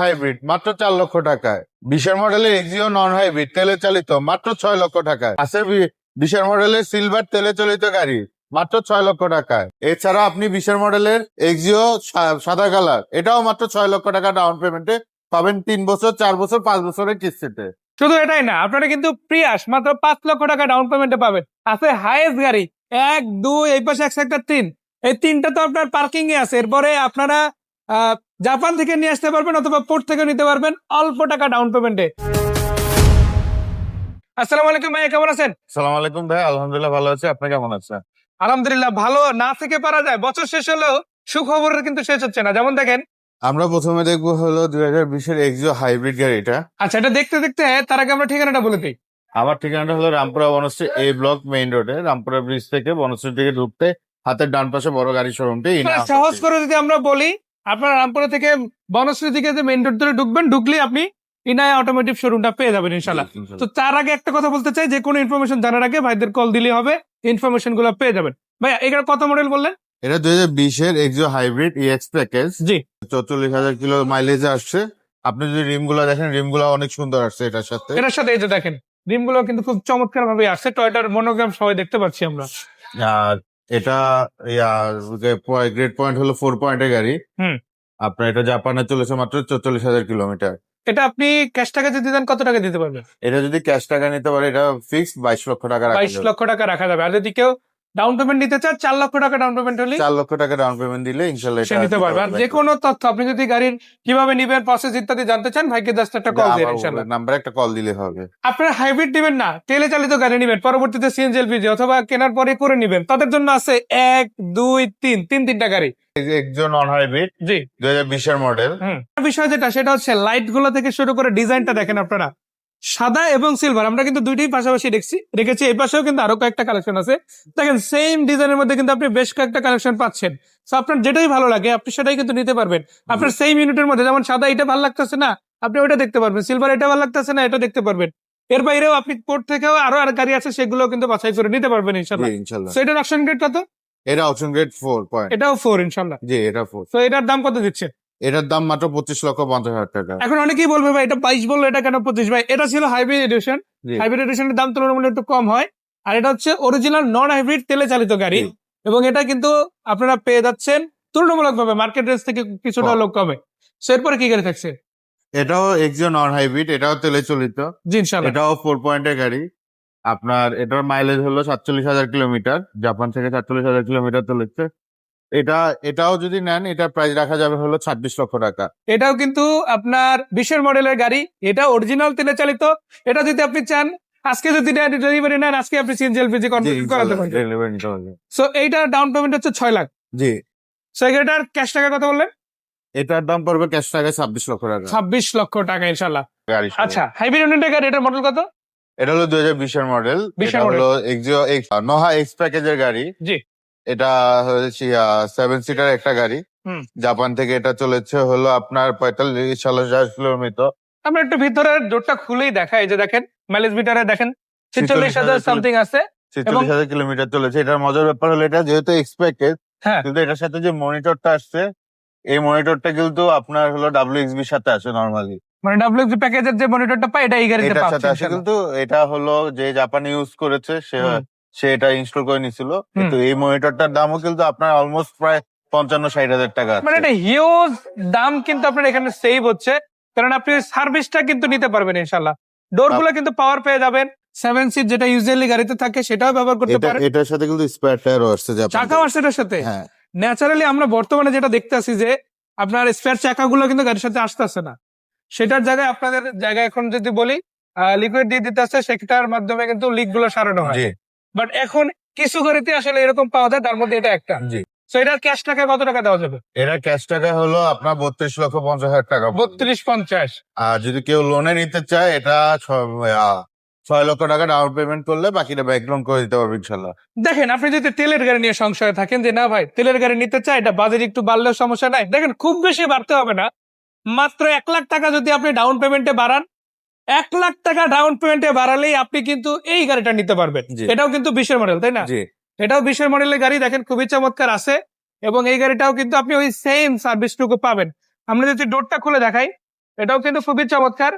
Hybrid, মাত্র চার লক্ষ টাকায়। বিশের মডেলের এক্সিও নন হাইব্রিড তেলে চালিত, মাত্র ছয় লক্ষ টাকায়। আছে বিশের মডেলের সিলভার তেলে চালিত গাড়ি, মাত্র ছয় লক্ষ টাকায়। এছাড়া আপনি বিশের মডেলের এক্সিও সাদা কালার এটাও মাত্র ছয় লক্ষ টাকা ডাউন পেমেন্টে পাবেন তিন বছর, চার বছর, পাঁচ বছরের কিস্তিতে। শুধু এটাই না, আপনারা কিন্তু প্রিয়াস মাত্র পাঁচ লক্ষ টাকা ডাউন পেমেন্টে পাবেন। আছে হাইয়েস্ট গাড়ি, এক, দুই, এই পাশে এক সেক্টর তিন। এই তিনটা তো আপনার পার্কিং এ আছে। এরপরে আপনারা জাপান থেকে নিয়ে আসতে পারবেন অথবা পোর্ট থেকে নিতে পারবেন অল্প টাকা ডাউন পেমেন্টে আসসালামু আলাইকুম ভাইয়া কেমন আছেন? সালাম আলাইকুম ভাই আলহামদুলিল্লাহ ভালো আছে। আপনি কেমন আছেন? আলহামদুলিল্লাহ ভালো না থেকে পারা যায়। বছর শেষ হলেও সুখবরের কিন্তু শেষ হচ্ছে না। যেমন দেখেন আমরা প্রথমে দেখব হলো দুই হাজার বিশের এক্সিও হাইব্রিড গাড়ি এটা। আচ্ছা এটা দেখতে দেখতে তার আগে আমরা ঠিকানাটা বলে দিই। আমার ঠিকানাটা হলো Rampura Banasree A block main রোডে রামপুরা ব্রিজ থেকে বনশ্রী দিকে ঢুকতে হাতের ডান পাশে বড় গাড়ি শোরুমটি মানে সহজ করে যদি আমরা বলি আপনার রামপুরা থেকে বনশ্রী থেকে যে মেইন রোড ধরে ঢুকবেন ঢুকলে আপনি ইনায়া অটোমেটিভ শোরুমটা পেয়ে যাবেন ইনশাল্লাহ তো তার আগে একটা কথা বলতে চাই যে কোনো ইনফরমেশন জানার আগে ভাইদের কল দিলে হবে ইনফরমেশনগুলো পেয়ে যাবেন। ভাইয়া এখানে কত মডেল বললেন? এটা দুই হাজার বিশের Axio hybrid EX package G. চৌচল্লিশ হাজার কিলো মাইলেজ আসছে। আপনি যদি রিমগুলা দেখেন রিমগুলা অনেক সুন্দর আসছে এটার সাথে। এটার সাথে এই যে দেখেন রিমগুলো কিন্তু খুব চমৎকার ভাবে আসছে। টয়টার মনোগ্রাম সবাই দেখতে পাচ্ছি আমরা। আর এটা গ্রেড পয়েন্ট হলো ফোর পয়েন্টের গাড়ি। হুম। আপনার এটা জাপানে চলেছে মাত্র চল্লিশ হাজার কিলোমিটার এটা আপনি ক্যাশ টাকা যদি দেন কত টাকা দিতে পারবেন? এটা যদি ক্যাশ টাকা নিতে পারে এটা ফিক্সড বাইশ লক্ষ টাকা বাইশ লক্ষ টাকা রাখা যাবে। আর যদি কেউ ডাউন পেমেন্ট নিতে চান চার লক্ষ টাকা ডাউন পেমেন্ট হলে চার লক্ষ টাকা ডাউন পেমেন্ট দিলে ইনশাল্লাহ সে নিতে পারবে। আর যে কোনো তথ্য আপনি যদি গাড়ির কীভাবে নিবেন প্রসেস ইত্যাদি জানতে চান ভাইকে জাস্ট একটা কল দিন ইনশাল্লাহ। নাম্বারে একটা কল দিলে হবে। আপনারা হাইব্রিড দিবেন না তেলে চালিত গাড়ি নিবেন পরবর্তীতে সিএনজি এলপিজি অথবা কেনার পরে করে নিবেন। তাদের জন্য আছে এক দুই তিন তিন তিনটা গাড়ি। একজন অন হাইব্রিড জি। দুই হাজার বিশের মডেল বিষয় যেটা সেটা হচ্ছে লাইটগুলো থেকে শুরু করে ডিজাইনটা দেখেন আপনারা। সাদা এবং সিলভার আমরা কিন্তু দুইটাই পাশাপাশি দেখছি। রেখেছি এই পাশেও কিন্তু আরও কয়েকটা কালেকশন আছে। দেখেন সেম ডিজাইনের মধ্যে কিন্তু আপনি বেশ কয়েকটা কালেকশন পাচ্ছেন। তো আপনার যেটাই ভালো লাগে আপনি সেটাই কিন্তু নিতে পারবেন। আপনার সেম ইউনিটের মধ্যে যেমন সাদা এটা ভালো লাগতেছে না আপনি ওইটা দেখতে পারবেন। সিলভার এটা ভালো লাগতেছে না এটা দেখতে পারবেন। এর বাইরেও আপনি পোর্ট থেকেও আরও আর গাড়ি আছে সেগুলো কিন্তু বাছাই করে নিতে পারবেন ইনশাল্লাহ এটার অপশন গ্রেড কত? এটা অপশন গ্রেড ফোর পয়েন্ট এটাও ফোর ইনশাল্লাহ জি এটা ফোর তো এটার দাম কত দিচ্ছে? এটার দাম মাত্র পঁচিশ লক্ষ পঞ্চাশ হাজার টাকা। এখন অনেকেই বলবে ভাই এটা বাইশ বলল এটা কেন পঁচিশ? ভাই এটা ছিল হাইব্রিড এডিশন। হাইব্রিড এডিশনের দাম তুলনামূলক একটু কম হয়। আর এটা হচ্ছে অরিজিনাল নন হাইব্রিড তেলে চালিত গাড়ি। এবং এটা কিন্তু আপনারা পেয়ে যাচ্ছেন তুলনামূলক ভাবে মার্কেট রেঞ্জ থেকে কিছুটা। লোক কমে। এরপরে কি গাড়ি থাকছে? এটাও এক্সিও নন হাইব্রিড এটাও তেলে চলিত। এটাও ফোর পয়েন্টের গাড়ি। আপনার এটার মাইলেজ হলো সাতচল্লিশ হাজার কিলোমিটার। জাপান থেকে সাতচল্লিশ হাজার কিলোমিটার চলেছে এটা এটাও যদি নেন এটা প্রাইস রাখা যাবে হলো ছাব্বিশ লক্ষ টাকা। এটাও কিন্তু আপনার বিশের মডেলের গাড়ি এটা অরিজিনাল তেলে চালিত। এটা যদি আপনি চান আজকে যদি ডেলিভারি নেন আজকে আপনি সিএনজি এলপিজি করাতে পারবেন। সো এইটার ডাউন পেমেন্ট হচ্ছে ছয় লাখ। জি। সো এটার ক্যাশ টাকা কথা বললেন? এটার দাম পড়বে ক্যাশ টাকায় ছাব্বিশ লক্ষ টাকা। ছাব্বিশ লক্ষ টাকা ইনশাল্লাহ আচ্ছা হাইব্রিড ইউনিটের গাড়ি এটার মডেল কত? এটা হলো দুই হাজার বিশের মডেল 20 এটা হলো নোহা এক্স প্যাকেজের গাড়ি। জি। এটা হচ্ছে সেভেন সিটার একটা গাড়ি। জাপান থেকে এটা চলেছে হলো আপনার পঁয়তাল্লিশ চল্লিশ হাজার কিলোমিটার। আমরা একটু ভিতরের ডোরটা খুলেই দেখাই যে দেখেন মাইলেজ মিটারে দেখেন ছেচল্লিশ হাজার সামথিং আছে ছেচল্লিশ হাজার কিলোমিটার চলেছে। এটার মজার ব্যাপার হলো এটা যেহেতু এক্স প্যাকেজ হ্যাঁ। কিন্তু এটার সাথে যে মনিটরটা আসছে এই মনিটরটা কিন্তু আপনার হলো ডাব্লিউ এক্সবির সাথে আসে নর্মালি মানে ডাব্লিউ প্যাকেজের যে মনিটরটা পাই এটা এই গাড়িতে আসে কিন্তু এটা হলো যে জাপানি ইউজ করেছে সে। সে এটা ইনস্টল করে নিছিল। কিন্তু এই মনিটরটার দামও কিন্তু আপনার অলমোস্ট প্রায় পঞ্চান্ন ষাট হাজার টাকা মানে এটা হিউজ দাম কিন্তু আপনার এখানে সেভ হচ্ছে। কারণ আপনি সার্ভিসটা কিন্তু নিতে পারবেন ইনশাল্লাহ ডোরগুলো কিন্তু পাওয়ার পেয়ে যাবেন। সেভেন সিট যেটা ইউজুয়ালি গাড়িতে থাকে সেটাও ব্যবহার করতে এটা পারেন। এটার সাথে কিন্তু স্পেয়ার টায়ারও আসছে চাকা আসছে এটার সাথে। হ্যাঁ। ন্যাচারালি আমরা বর্তমানে যেটা দেখতে আছি যে আপনার স্পেয়ার চাকাগুলো কিন্তু গাড়ির সাথে আসতেছে না। সেটার জায়গায় আপনাদের জায়গায় এখন যদি বলি লিকুইড দিয়ে দিতে আসছে সেটার মাধ্যমে কিন্তু লিকগুলো সারানো হয়। জি। বাট এখন কিছু গাড়িতে আসলে এরকম পাওয়া যায় তার মধ্যে এটা একটা। জি। তো এটার ক্যাশ টাকা কত টাকা দেওয়া যাবে? এরা ক্যাশ টাকা হলো আপনার বত্রিশ লক্ষ পঞ্চাশ হাজার টাকা। বত্রিশ পঞ্চাশ। আর যদি কেউ লোনে নিতে চায় এটা ছ- আহ, ছয় লক্ষ টাকা ডাউন পেমেন্ট করলে বাকিটা ব্যাক লোন করে দিতে পারবে ইনশাল্লাহ। দেখেন আপনি যদি তেলের গাড়ি নিয়ে সংশয়ে থাকেন যে না ভাই তেলের গাড়ি নিতে চাই এটা বাজেট একটু বাড়লেও সমস্যা নাই। দেখেন খুব বেশি বাড়তে হবে না। মাত্র এক লাখ টাকা যদি আপনি ডাউন পেমেন্টে বাড়ান এক লাখ টাকা ডাউন পেমেন্টে বাড়ালেই আপনি কিন্তু এই গাড়িটা নিতে পারবেন। এটাও কিন্তু বিশের মডেল তাই না? এটাও বিশের মডেলের গাড়ি দেখেন খুবই চমৎকার আছে এবং এই গাড়িটাও কিন্তু আপনি ওই সেম সার্ভিসটুকু পাবেন। আমরা যদি ডোরটা খুলে দেখাই এটাও কিন্তু খুবই চমৎকার।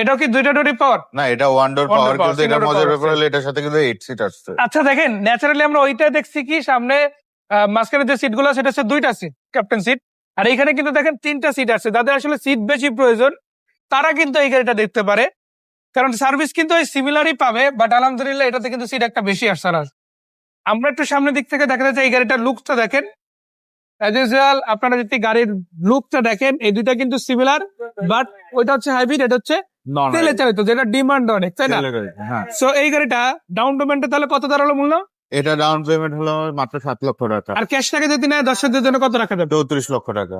এটাও কি দুইটা ডোরি পাওয়ার না এটা ওয়ান ডোর পাওয়ার কিন্তু এটা মজার ব্যাপার হলো এটার সাথে কিন্তু এইট সিট আসছে। আচ্ছা দেখেন ন্যাচারালি আমরা ওইটাই দেখছি কি সামনে মাঝখানে যে সিটগুলো সেটা হচ্ছে দুইটা সিট ক্যাপ্টেন সিট আর এখানে কিন্তু দেখেন তিনটা সিট আছে যাদের আসলে সিট বেশি প্রয়োজন। তারা কিন্তু এই গাড়িটা দেখতে পারে। কারণ সার্ভিস কিন্তু ওই সিমিলারই পাবে বাট আলহামদুলিল্লাহ এটাতে কিন্তু সিট একটা বেশি আসছে আমরা একটু সামনের দিক থেকে দেখা যাচ্ছে এই গাড়িটার লুকটা দেখেন। অ্যাজ ইউজুয়াল আপনারা যদি গাড়ির লুকটা দেখেন এই দুইটা কিন্তু সিমিলার বাট ওইটা হচ্ছে হাইব্রিড এটা হচ্ছে তেলে চালিত যেটা ডিমান্ড অনেক তাই না? হ্যাঁ। সো এই গাড়িটা ডাউন পেমেন্টে তাহলে কত দাঁড়াল মূল্য এটা ডাউন পেমেন্ট হলো মাত্র সাত লক্ষ টাকা। আর ক্যাশ টাকা যদি নেয় দর্শকদের জন্য কত রাখা যাবে? চৌত্রিশ লক্ষ টাকা।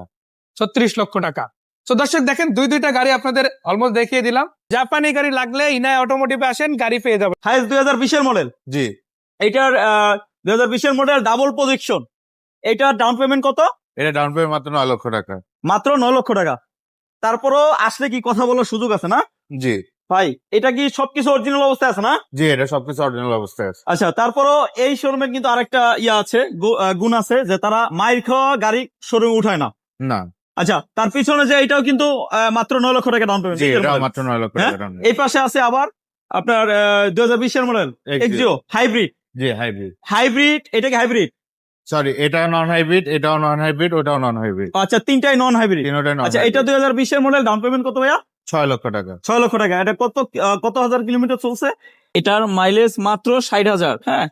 ছত্রিশ লক্ষ টাকা। তো দর্শক দেখেন দুই দুইটা গাড়ি আপনাদের অলমোস্ট দেখিয়ে দিলাম। জাপানি গাড়ি লাগলে ইনায় অটোমোটিভে আসেন গাড়ি পেয়ে যাবেন। হাইস দুই হাজার বিশের মডেল জি। এইটার দুই হাজার বিশের মডেল ডাবল পজিশন এইটার ডাউন পেমেন্ট কত? এটা ডাউন পেমেন্ট মাত্র নয় লক্ষ টাকা। মাত্র নয় লক্ষ টাকা। তারপরও আসলে কি কথা বলার সুযোগ আছে না? জি। ভাই এটা কি সবকিছু অরিজিনাল অবস্থায় আছে না? জি এটা সবকিছু অরিজিনাল অবস্থায় আছে। আচ্ছা তারপরও এই শোরুমে কিন্তু আরেকটা ইয়া আছে গু- গুণ আছে যে তারা মাইর খাওয়া গাড়ি শোরুমে উঠায় না। না। আচ্ছা তার পিছনে যে এটাও কিন্তু আহ, মাত্র নয় লক্ষ টাকা ডাউন জি পেমেন্ট মাত্র নয় লক্ষ হ্যাঁ? টাকা এই পাশে আছে আবার আপনার দুই হাজার বিশের model. Axio hybrid G hybrid hybrid এটা কি হাইব্রিড সরি এটা নন হাইব্রিড এটাও নন হাইব্রিড ওটাও নন হাইব্রিড আচ্ছা তিনটাই নন হাইব্রিড তিনোটাই নন আচ্ছা এটা দুই হাজার বিশের মডেল ডাউন পেমেন্ট কত ভাইয়া? ছয় লক্ষ টাকা। ছয় লক্ষ টাকা। এটা কত কত হাজার কিলোমিটার চলছে? এটার মাইলেজ মাত্র ষাট হাজার হ্যাঁ।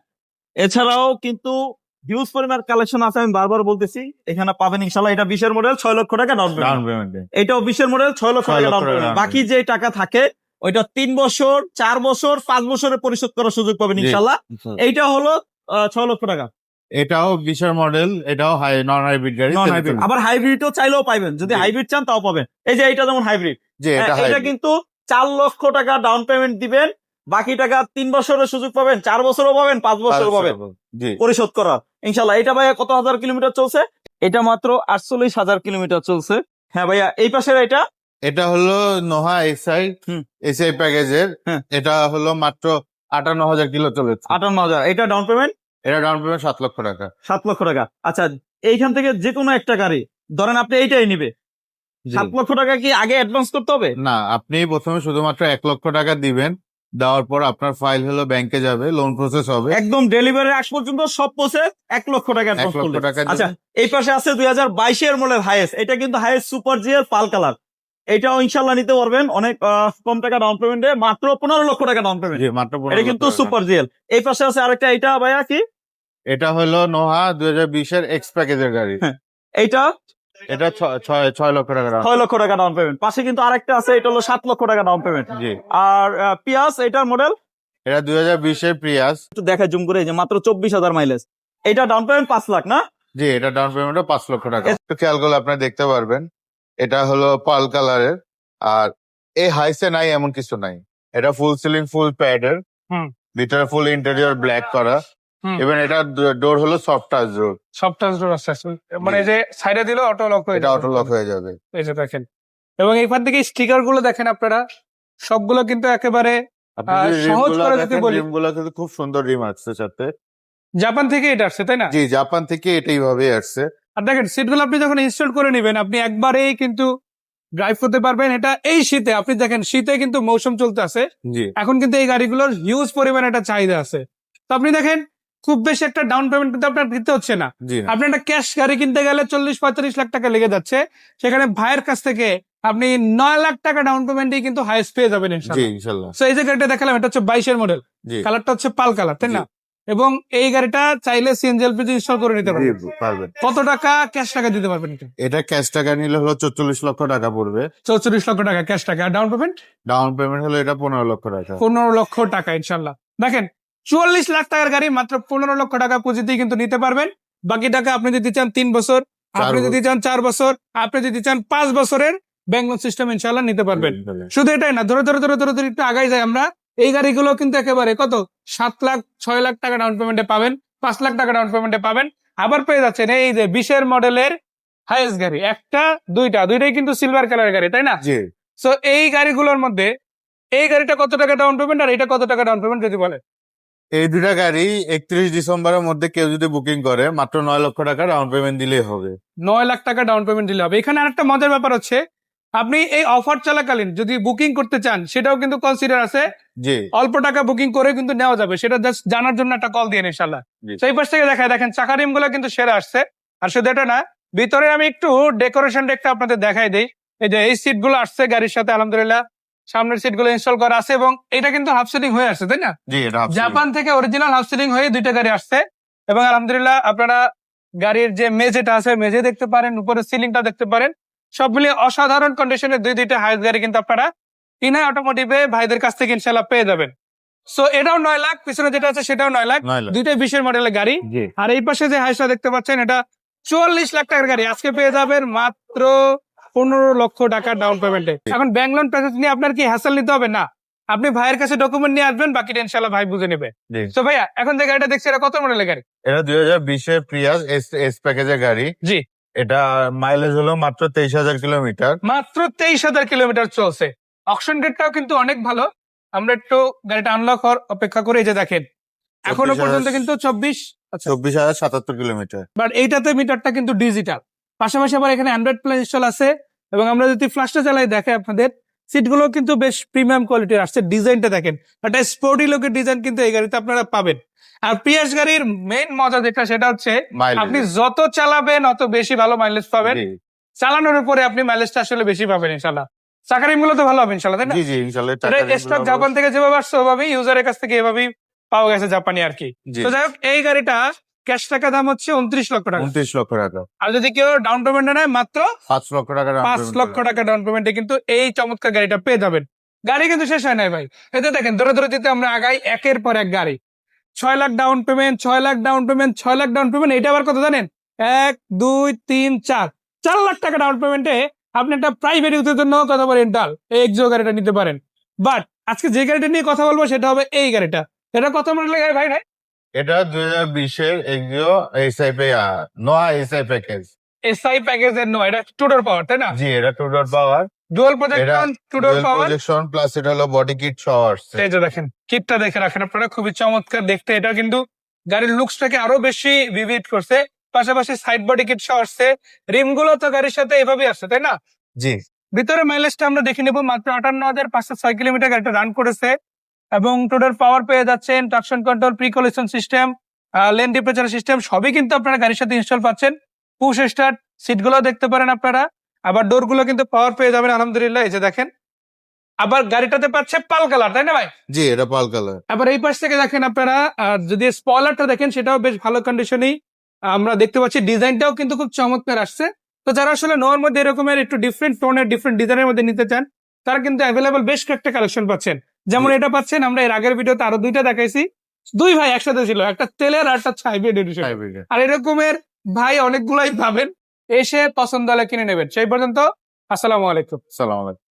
এছাড়াও কিন্তু হিউজ পরিমাণ কালেকশন আছে আমি বারবার বলতেছি এখানে পাবেন ইনশাল্লাহ এটা বিশের মডেল ছয় লক্ষ টাকা ডাউন পেমেন্ট এটাও বিশের মডেল ছয় লক্ষ টাকা ডাউন পেমেন্ট বাকি যে টাকা থাকে ওইটা তিন বছর চার বছর পাঁচ বছরে পরিশোধ করার সুযোগ পাবেন। ইনশাল্লাহ এইটা হলো ছয় লক্ষ টাকা। এটাও বিশের মডেল এটাও হাই নন হাইব্রিড গাড়ি নন হাইব্রিড আবার হাইব্রিডও চাইলেও পাইবেন যদি হাইব্রিড চান তাও পাবেন। এই যে এটা যেমন হাইব্রিড এটা কিন্তু চার লক্ষ টাকা ডাউন পেমেন্ট দিবেন বাকি টাকা তিন বছরের সুযোগ পাবেন চার বছরও পাবেন পাঁচ বছরও পাবেন। পরিশোধ করার। ইনশাল্লাহ এটা ভাইয়া কত হাজার কিলোমিটার চলছে? এটা মাত্র আটচল্লিশ হাজার কিলোমিটার চলছে। হ্যাঁ ভাইয়া এই পাশের এটা? এটা হলো নোহা এসআই। এসআই প্যাকেজের। হ্যাঁ। এটা হলো মাত্র আটান্ন হাজার কিলো চলেছে। আটান্ন হাজার। এটা ডাউন পেমেন্ট এটা ডাউন পেমেন্ট সাত লক্ষ টাকা। সাত লক্ষ টাকা। আচ্ছা এইখান থেকে যে কোনো একটা গাড়ি ধরেন আপনি এইটাই নিবে। সাত লক্ষ টাকা কি আগে অ্যাডভান্স করতে হবে? না আপনি প্রথমে শুধুমাত্র এক লক্ষ টাকা দিবেন। দেওয়ার পর আপনার ফাইল হলো ব্যাংকে যাবে লোন প্রসেস হবে। একদম ডেলিভারি আগ পর্যন্ত সব প্রসেস এক লক্ষ টাকা এক লক্ষ টাকা আচ্ছা এই পাশে আছে দুই হাজার বাইশের মডেল হাইয়েস্ট এটা কিন্তু highest super GL pearl colour এটাও ইনশাল্লাহ নিতে পারবেন। অনেক কম টাকা ডাউন পেমেন্টে মাত্র পনেরো লক্ষ টাকা ডাউন পেমেন্ট মাত্র এটা কিন্তু সুপার জিএল এই পাশে আছে আরেকটা এটা ভাইয়া কি? এটা হলো নোহা দুই হাজার বিশের এক্স প্যাকেজের গাড়ি। হ্যাঁ। এটা ছয় ছয় লক্ষ টাকা ছয় লক্ষ টাকা ডাউন পেমেন্ট পাশে কিন্তু আরেকটা আছে এটা হলো সাত লক্ষ টাকা ডাউন পেমেন্ট জি। আর পিয়াস এটার মডেল এটা দুই হাজার বিশের প্রিয়াস একটু দেখা জুম করে যে মাত্র চব্বিশ হাজার মাইলেজ এটা ডাউন পেমেন্ট পাঁচ লাখ না? জি এটা ডাউন পেমেন্ট পাঁচ লক্ষ টাকা। একটু খেয়াল করলে আপনারা দেখতে পারবেন এটা হলো পাল কালারের আর এই হাইসে নাই এমন কিছু নাই। এটা ফুল সিলিং ফুল প্যাডের হুম। ভিতরে ফুল ইন্টেরিয়র ব্ল্যাক করা। এবং এটা ডোর হলো soft touch door soft touch door আছে মানে যে সাইডে দিলে অটো লক হয়ে এটা যাবে। অটো লক হয়ে যাবে। এই যে দেখেন। এবং এখান থেকে স্টিকারগুলো দেখেন আপনারা। সবগুলো কিন্তু একেবারে সহজ করে যদি বলি- রিমগুলো কিন্তু খুব সুন্দর রিম আসছে সাথে। জাপান থেকে এটা আসছে তাই না? জি জাপান থেকে এটাই ভাবে আসছে। আর দেখেন সিটগুলো আপনি যখন ইনস্টল করে নেবেন আপনি একবারেই কিন্তু ড্রাইভ করতে পারবেন। এটা এই শীতে আপনি দেখেন শীতে কিন্তু মৌসুম চলতে আছে। জি। এখন কিন্তু এই গাড়িগুলোর হিউজ পরিমাণ একটা চাহিদা আছে। তো আপনি দেখেন খুব বেশি একটা ডাউন পেমেন্ট কিন্তু আপনার দিতে হচ্ছে না। আপনি একটা ক্যাশ গাড়ি কিনতে গেলে চল্লিশ পঁয়তাল্লিশ লাখ টাকা লেগে যাচ্ছে। সেখানে ভাইয়ের কাছ থেকে আপনি নয় লাখ টাকা ডাউন পেমেন্টই কিন্তু হাইস্ট পেয়ে যাবেন ইনশাল্লাহ ইনশাল্লাহ তো এই যে গাড়িটা দেখালাম এটা হচ্ছে বাইশের মডেল কালারটা হচ্ছে পাল কালার তাই না? এবং এই গাড়িটা চাইলে সিএনজি এলপিজি ইনস্টল করে নিতে পারবেন। কত টাকা ক্যাশ টাকা দিতে পারবেন এটা? ক্যাশ টাকা নিলে হলো চল্লিশ লক্ষ টাকা পড়বে। চৌচল্লিশ লক্ষ টাকা ক্যাশ টাকা। ডাউন পেমেন্ট ডাউন পেমেন্ট হলো এটা পনেরো লক্ষ টাকা। পনেরো লক্ষ টাকা ইনশাল্লাহ দেখেন চুয়াল্লিশ লাখ টাকার গাড়ি মাত্র পনেরো লক্ষ টাকা পুঁজিতেই কিন্তু নিতে পারবেন। বাকি টাকা আপনি যদি চান তিন বছর আপনি যদি চান চার বছর আপনি যদি চান পাঁচ বছরের ব্যাংক লোন সিস্টেম ইনশাল্লাহ নিতে পারবেন। শুধু এটাই না ধরে ধরে ধরে ধরে ধরে একটু আগাই যায় আমরা। এই গাড়িগুলো কিন্তু একেবারে কত? সাত লাখ ছয় লাখ টাকা ডাউন পেমেন্টে পাবেন পাঁচ লাখ টাকা ডাউন পেমেন্টে পাবেন। আবার পেয়ে যাচ্ছেন এই যে বিশের মডেলের হাইয়েস্ট গাড়ি একটা দুইটা দুইটাই কিন্তু সিলভার কালারের গাড়ি তাই না? সো এই গাড়িগুলোর মধ্যে এই গাড়িটা কত টাকা ডাউন পেমেন্ট আর এটা কত টাকা ডাউন পেমেন্ট যদি বলে এই দুটা গাড়ি একত্রিশ ডিসেম্বরের মধ্যে কেউ যদি বুকিং করে মাত্র নয় লক্ষ টাকা ডাউন পেমেন্ট দিলেই হবে। নয় লাখ টাকা ডাউন পেমেন্ট দিলে হবে। এখানে আরেকটা মজার ব্যাপার হচ্ছে আপনি এই অফার চলাকালীন যদি বুকিং করতে চান সেটাও কিন্তু কনসিডার আছে। জি। অল্প টাকা বুকিং করে কিন্তু নেওয়া যাবে। সেটা জাস্ট জানার জন্য একটা কল দিয়ে ইনশাল্লাহ জি। সেই পাশ থেকে দেখায় দেখেন চাকা রিমগুলো কিন্তু সেরা আসছে। আর শুধু এটা না ভিতরে আমি একটু ডেকোরেশন একটা আপনাদের দেখাই দিই। এই যে এই সিটগুলো আসছে গাড়ির সাথে আলহামদুলিল্লাহ। সামনের সিটগুলো ইনস্টল করা আছে এবং এটা কিন্তু হাফ সিটিং হয়ে আসছে তাই না? জি এটা half জাপান থেকে অরিজিনাল হাউস সিলিং হয়ে দুইটা গাড়ি আসছে এবং আলহামদুলিল্লাহ আপনারা গাড়ির যে মেঝেটা আছে মেঝে দেখতে পারেন উপরে সিলিংটা দেখতে পারেন। সব মিলিয়ে অসাধারণ কন্ডিশনের দুই দুইটা হাইস গাড়ি কিন্তু আপনারা ইনাই অটোমোটিভে ভাইদের কাছ থেকে ইনশাল্লাহ পেয়ে যাবেন। সো এটাও নয় লাখ পিছনে যেটা আছে সেটাও নয় লাখ। নয় লাখ। দুইটাই বিশের মডেলের গাড়ি। আর এই পাশে যে হাইসটা দেখতে পাচ্ছেন এটা চুয়াল্লিশ লাখ টাকার গাড়ি। আজকে পেয়ে যাবেন মাত্র পনেরো লক্ষ টাকা ডাউন পেমেন্টে এখন ব্যাংক লোন প্যাকেজ নিয়ে আপনার কি হ্যাসেল নিতে হবে? না। আপনি ভাইয়ের কাছে ডকুমেন্ট নিয়ে আসবেন বাকিটা ইনশাল্লাহ ভাই বুঝে নেবে। তো ভাইয়া এখন যে গাড়িটা দেখছি এটা কত মডেলের গাড়ি? এটা দুই হাজার বিশের প্রিয়াস এস এস প্যাকেজের গাড়ি। জি। এটা মাইলেজ হলো মাত্র তেইশ হাজার কিলোমিটার। মাত্র তেইশ হাজার কিলোমিটার চলছে। অকশন রেটটাও কিন্তু অনেক ভালো। আমরা একটু গাড়িটা আনলক হওয়ার অপেক্ষা করে এই যে দেখেন। এখনও পর্যন্ত কিন্তু চব্বিশ চব্বিশ হাজার সাতাত্তর কিলোমিটার। বাট এইটাতে মিটারটা কিন্তু ডিজিটাল পাশাপাশি আবার এখানে অ্যান্ড্রয়েড প্লে ইনস্টল আছে। এবং আমরা যদি ফ্লাশটা চালাই দেখে আপনাদের সিটগুলো কিন্তু বেশ প্রিমিয়াম কোয়ালিটির আসছে ডিজাইনটা দেখেন। একটা স্পোর্টি লোকের ডিজাইন কিন্তু এই গাড়িতে আপনারা পাবেন। আর পিয়াস গাড়ির মেইন মজা যেটা সেটা হচ্ছে আপনি যত চালাবেন অত বেশি ভালো মাইলেজ পাবেন। চালানোর উপরে আপনি মাইলেজটা আসলে বেশি পাবেন ইনশাল্লাহ চাকারি মূলত ভালো হবে ইনশাল্লাহ তাই না? জি জি ইনশাল্লাহ স্টক জাপান থেকে যেভাবে আসছে ওভাবেই ইউজারের কাছ থেকে এভাবেই পাওয়া গেছে জাপানি আর কি। তো যাই হোক এই গাড়িটা ক্যাশ টাকা দাম হচ্ছে উনত্রিশ লক্ষ টাকা। উনত্রিশ লক্ষ টাকা। আর যদি কেউ ডাউন পেমেন্ট নেয় মাত্র পাঁচ লক্ষ টাকা পাঁচ লক্ষ টাকা ডাউন পেমেন্টে কিন্তু এই চমৎকার গাড়িটা পেয়ে যাবেন। গাড়ি কিন্তু শেষ হয় নাই ভাই। এতে দেখেন দূরে দূরে দিতে আমরা আগাই একের পর এক গাড়ি। ছয় লাখ ডাউন পেমেন্ট ছয় লাখ ডাউন পেমেন্ট ছয় লাখ ডাউন পেমেন্ট এটা আবার কত জানেন? এক দুই তিন চার। চার লাখ টাকা ডাউন পেমেন্টে আপনি একটা প্রাইভেট ইউজের জন্য কথা বলেন ডাল এই এক্সো গাড়িটা নিতে পারেন। বাট আজকে যে গাড়িটা নিয়ে কথা বলব সেটা হবে এই গাড়িটা। এটা কত মডেলের গাড়ি ভাই ভাই? এটা দুই হাজার বিশের Axio SI Noah SI package. SI প্যাকেজের নো এটা টুডোর পাওয়ার তাই না? জি এটা power. Dual projection two door power? Projection plus এটা হলো বডি কিট সহ আসছে এই যে দেখেন কিটটা দেখে রাখেন আপনারা খুবই চমৎকার দেখতে। এটা কিন্তু গাড়ির লুকসটাকে আরও বেশি ভিভিড করছে। পাশাপাশি সাইড বডি কিট সহ আসছে রিমগুলো তো গাড়ির সাথে এভাবেই আসছে তাই না? জি। ভিতরে মাইলেজটা আমরা দেখে নেব মাত্র আটান্ন হাজার পাঁচশো ছয় কিলোমিটার গাড়িটা রান করেছে। এবং টোটাল পাওয়ার পেয়ে যাচ্ছেন traction control precollision system lane temperature system সবই কিন্তু আপনারা গাড়ির সাথে ইনস্টল পাচ্ছেন। পুশ স্টার্ট সিটগুলো দেখতে পারেন আপনারা। আবার ডোরগুলো কিন্তু পাওয়ার পেয়ে যাবেন আলহামদুলিল্লাহ এই যে দেখেন। আবার গাড়িটাতে পাচ্ছে পাল কালার তাই না ভাই? জি এটা পাল কালার আবার এই পাশ থেকে দেখেন আপনারা যদি স্পয়লারটা দেখেন সেটাও বেশ ভালো কন্ডিশনেই আমরা দেখতে পাচ্ছি। ডিজাইনটাও কিন্তু খুব চমৎকার আসছে। তো যারা আসলে নোয়ার মধ্যে এরকমের একটু ডিফারেন্ট টোনের ডিফারেন্ট ডিজাইনের মধ্যে নিতে চান তারা কিন্তু অ্যাভেলেবল বেশ কয়েকটা কালেকশন পাচ্ছেন। যেমন এটা পাচ্ছেন আমরা এর আগের ভিডিওতে আরও দুইটা দেখাইছি। দুই ভাই একসাথে ছিল একটা তেলের আর একটা হাইব্রিড এডিশন আর এরকমের ভাই অনেকগুলাই পাবেন এসে পছন্দ হলে কিনে নেবেন। সেই পর্যন্ত আসসালামু আলাইকুম। আলাইকুম।